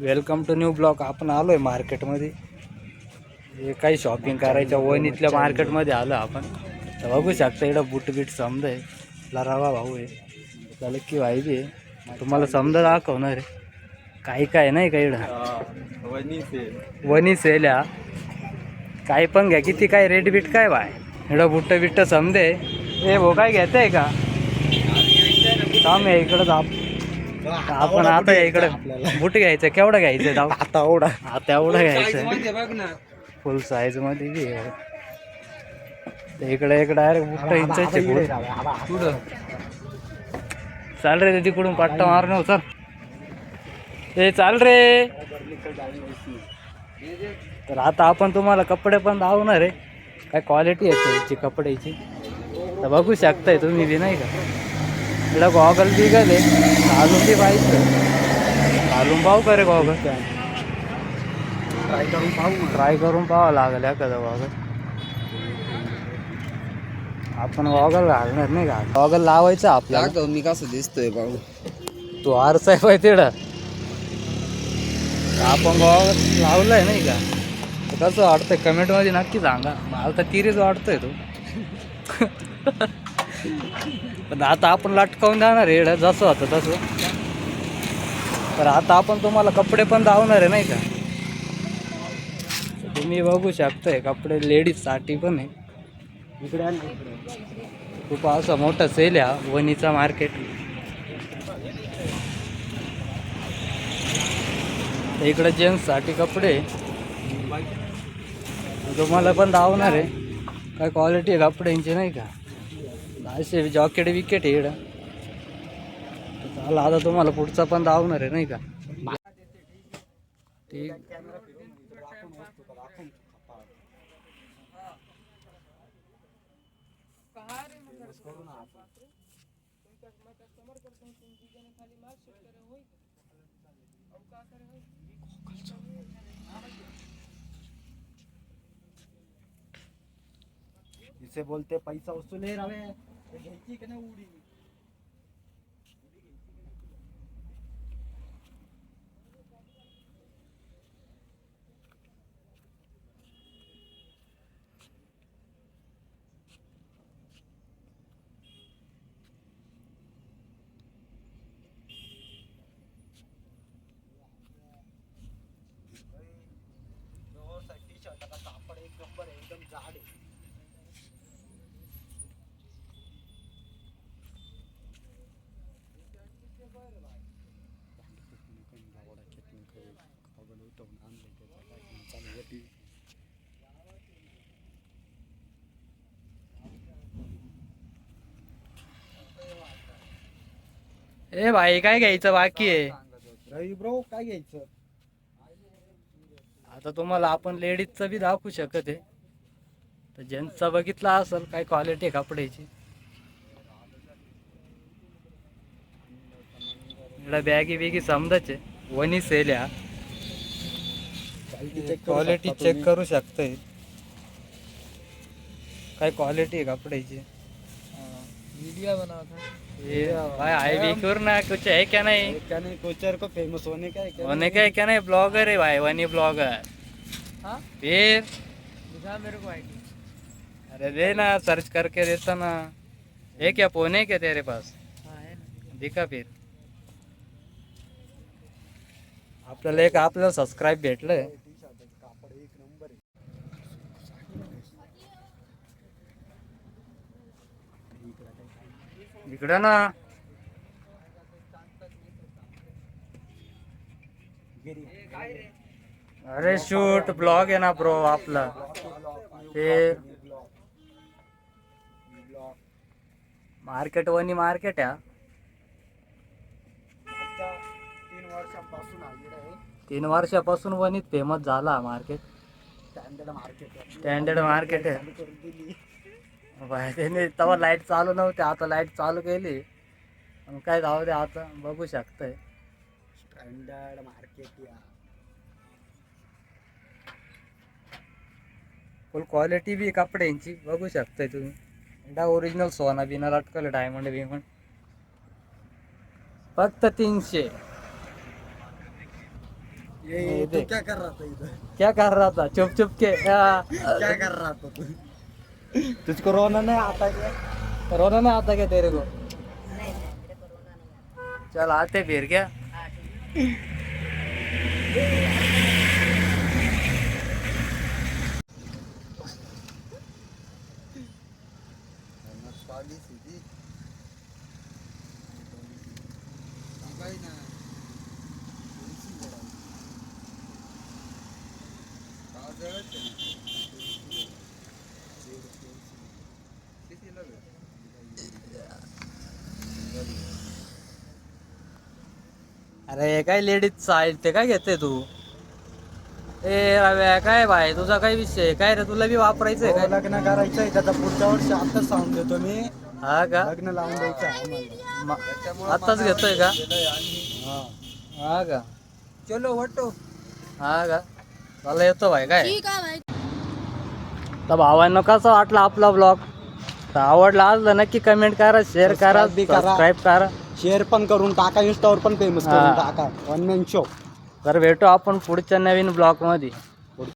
Welcome to new block आपण आलो आहे मार्केटमध्ये हे काही शॉपिंग करायच्या वणीतल्या मार्केटमध्ये आलो आपण. तर बघू शकता इकडं बुटबीट समजा आहे आपला रवा भाऊ आहे. झालं की वाई आहे. तुम्हाला समजा दाखवणार आहे. काही काय नाही का इकडं? वनी सेल हा काय पण घ्या. किती काय रेट बीट काय बाय इकडं बुट्ट बिट्ट समजे ए भो काय घेताय का? थांब इकडं जाप आपण आता या इकडं बुट घ्यायचं केवढं घ्यायचं आता ओढा आता एवढं घ्यायचं. फुल साईजमध्ये तर इकडे एक डायरेक्ट बुट चाल रे तिकडून पट्टा मारणं चल. ए चाल रे. तर आता आपण तुम्हाला कपडे पण दावणार आहे. काय क्वालिटी आहे त्याची कपड्याची? तर बघू शकताय तुम्ही बी नाही का? इकडं गॉगल बिगल आहे. घालून बी पाहिजे घालून पाहू का रे गॉगल ट्राय करून पाहू ट्राय करून पाहावं लागेल एखादा गॉगल. आपण गॉगल घालणार नाही का? गॉगल लावायचं आपल्याला. दाखव मी कसं दिसतोय भाऊ तू आरसा आहे पाहिजे तिकडं आपण गॉगल लावलाय नाही का? तर कसं वाटतंय? कमेंटमध्ये नक्की सांगा. मला तर तिरीच वाटतोय तू. पण आता आपण लटकावून जाणार आहे इकडं जसं होतं तसं. तर आता आपण तुम्हाला कपडे पण दावणार आहे नाही का? तुम्ही बघू शकताय कपडे लेडीजसाठी पण आहे. इकडे आले खूप असं मोठं सेल आहे वनीचा वणीचा मार्केट इकडे जेंट्ससाठी कपडे तुम्हाला पण दावणार आहे. काय क्वालिटी आहे कपड्यांची नाही का? असे जॉकेट विकेट आहे इकडं चला आता तुम्हाला पुढचा पण दावणार आहे नाही का? ठीक। इसे बोलते पैसा वसूल है रवे घ्यायची का नाही ए भाई काय घ्यायचं बाकी आहे? रवी ब्रो काय घ्यायचं? आता तुम्हाला आपण लेडीजचं बी दाखवू शकत आहे. तर जेंट्सचा बघितला असेल काय क्वालिटी आहे कपड्याची. इकडं बॅगी बिगी समजाच आहे वनी सेल आहे क्वालिटी चेक करू शकतोय. काय क्वालिटी आहे कपड्याची वीडियो बनाता ये भाई आई भी करना कुछ है क्या नहीं? क्या नहीं कोचर को फ़ेमस होने का है क्या होने का है क्या नहीं? ब्लॉगर है भाई वनी ब्लॉगर हाँ? फिर? दिखा मेरे को आईडी अरे दे ना सर्च करके देता ना. है क्या पोने है क्या तेरे पास? हाँ है ना। दिखा फिर। आपल्याला एक आपल्याला सबस्क्राईब भेटलंय. इकडं ना. अरे शूट ब्लॉग आहे ना ब्रो आपला. ते मार्केट वनी मार्केट आहे तीन वर्षापासून वनीत फेमस झाला market. Standard market standard market आहे चालू करून दिली बाय त्याने तेव्हा लाइट चालू नव्हती आता लाइट चालू केली. मग काय जाऊ दे आता बघू शकतंय. स्टँडर्ड मार्केट या. फुल क्वालिटी बी कपड्यांची बघू शकताय तुम्ही. एकदा ओरिजिनल सोना बिना लटकल डायमंड बिमंड फक्त तीनशे. ये। क्या कर रहा था इधर क्या कर रहा था? चुप चुप के क्या कर रहा था तू? तुझको रोना नहीं आता क्या? रोना ना आता क्या तेरे को? चल आते फिर क्या? अरे काय लेडीज आहे ते काय घेते तू? ए रव्या काय भाई तुझा काय विषय आहे? काय रे तुला बी वापरायचंय हो, काय? लग्न करायचंय त्याचा पुढच्या वर्षी आताच सांगून देतो मी. हा का? लग्न लावून द्यायचं आहे आम्हाला. म- आताच घेतोय का? हा. हा का? चलो वटो. हा का? मला येतो भाई काय? तर भावांनो कसा वाटला आपला ब्लॉग तर आवडला असलं नक्की कमेंट करा शेअर करा Subscribe बी करा. सबस्क्राईब करा. शेअर पण करून टाका इंस्टावर पण फेमस हा. करून टाका. वन मॅन शो तर भेटू आपण पुढच्या नवीन ब्लॉगमध्ये.